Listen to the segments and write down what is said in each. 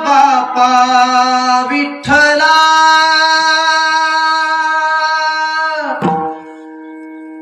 बापा विठ्ठला.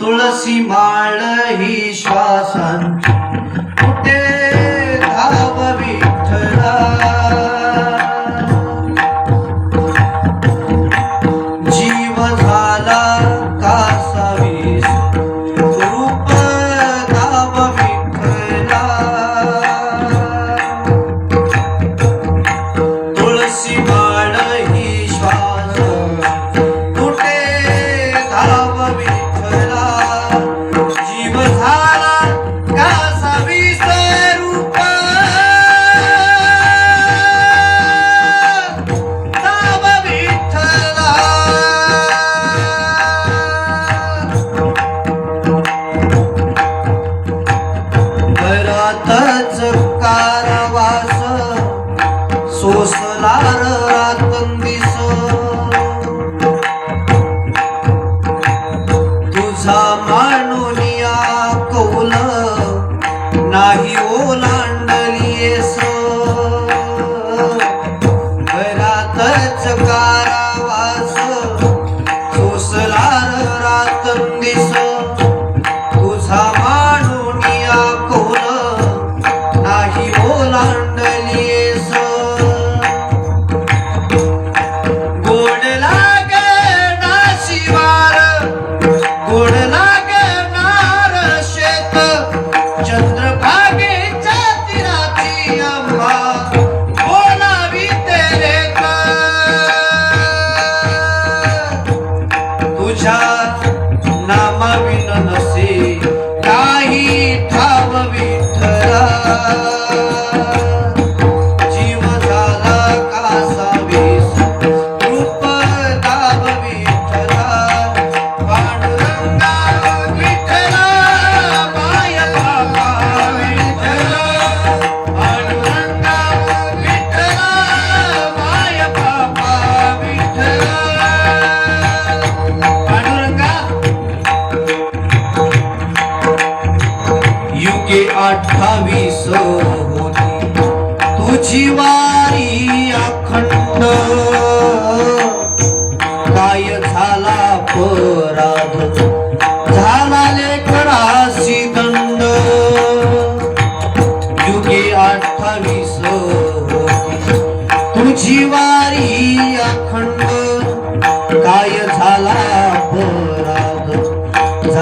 तुळसी माळ ही श्वासांची रातच कारवास सोसलार रातंदिस तुझा मानुनिया कौल नाही अठ्ठावीस होती. तुझी वा